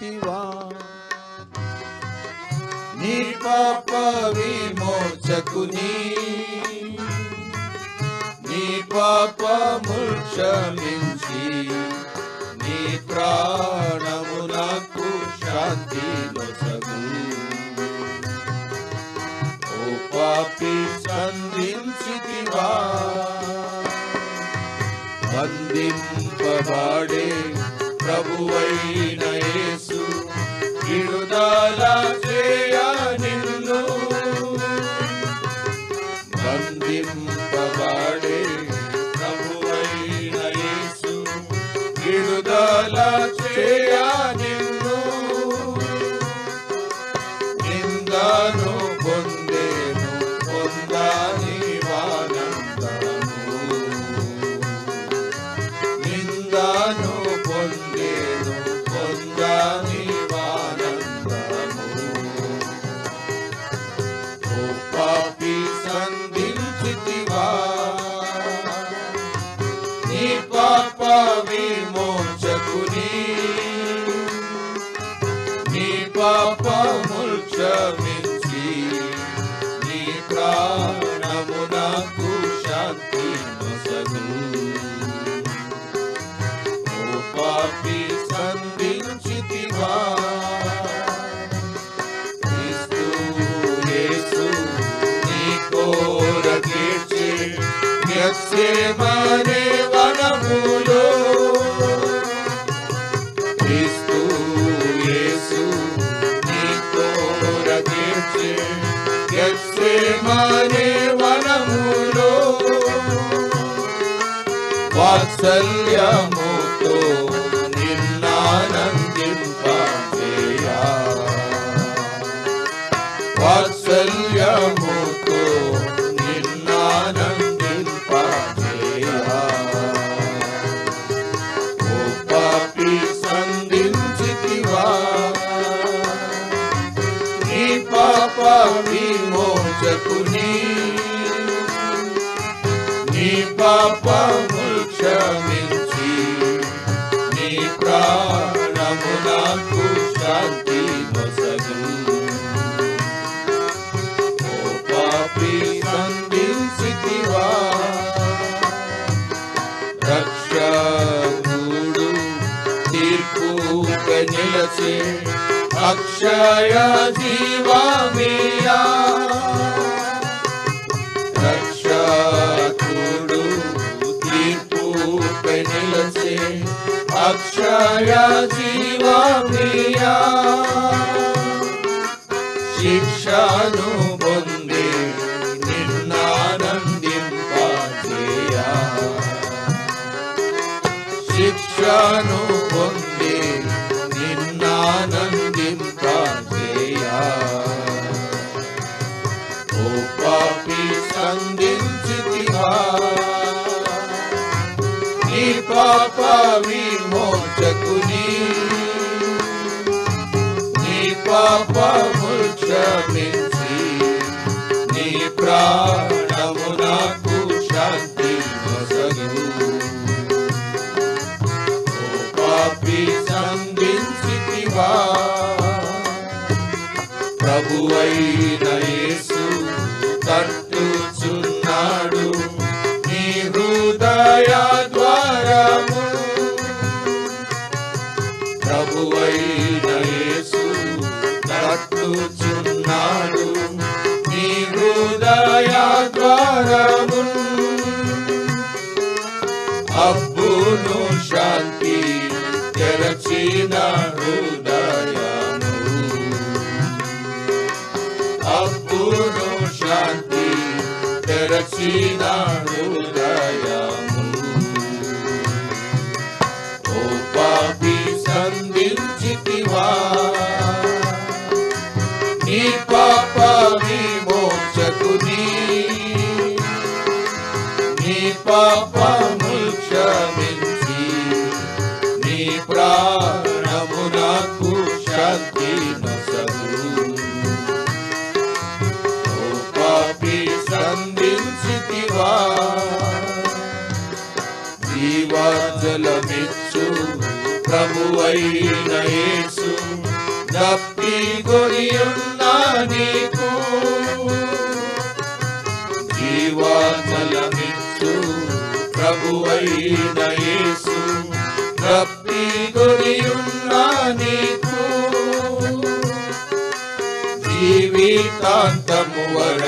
पिवा। निपाप विमोचकुनी निपाप पाप वि मोचकुनी निक्षमिसि निशान्ति वा। सन्दिं चिवान्दिवाडे ప్రభువైన యేసు విడుదల చేయ నిన్ను. బంధింపబడే నీ పాప విమోచకుని. నీ పాపముల్ క్షమించి నీ ప్రాణమునకు శాంతి నొసగు. ఓ పాపి సంధించితివా క్రీస్తు వాత్సల్యముతో నిన్నానందింపజేయా. వాత్సల్యముతో నిన్నానందింపజేయా. ఓ పాపి సంధించితివా. నీ పాప విమోచకుని. నీ పాపముల్ रक्षा दीपु कलचे रक्षाया जीवा रक्षा कुरु दीपोजले अक्षय जीवप्रिया शिक्षानुबन्धे निर्नानन्दिं पाचया शिक्षानुबन्धे निर्नानन्दिं पाचया कोपापि सन्धिं चितिहा पापा నీ ప్రాణమునకు తెరచిన హృదయము ఓ పాపి సంధించితివా నీ పాప విమోచకుని నీ పాపముల్ క్షమించి నీ ప్రాణమునకు శాంతి నొసగు జీవాజలమిచ్చు ప్రభువైన యేసు దప్పి కొనియున్న నీకు. జీవాచలమిచ్చు ప్రభువైన యేసు తప్పి కొనియున్న నీకు. జీవితాంతము వర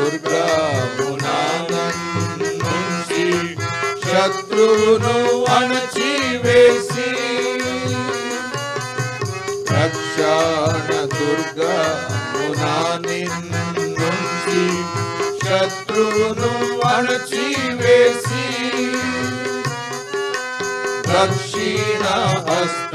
ुर्गा गुनान शत्रुरोवण जीवेशि दक्षाण दुर्गुनानि शत्रुवण जीवेसि दक्षिणा हस्त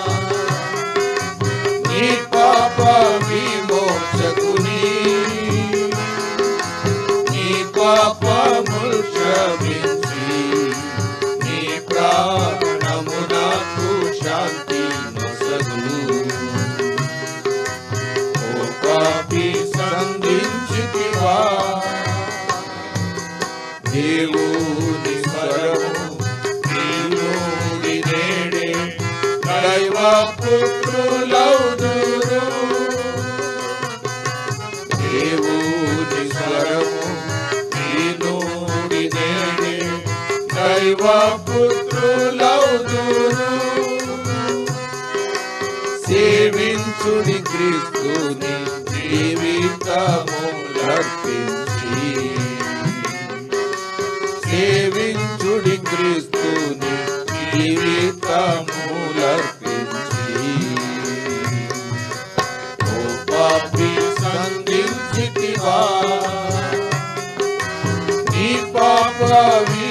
పుత్రులౌదురు దేవుని స్వరము నీలోని దైవ పుత్రులౌదురు సేవించుడి క్రీస్తుని జీవితము లర్పించి సేవించుడి క్రీస్తుని జీవితము. Deepa Praveen.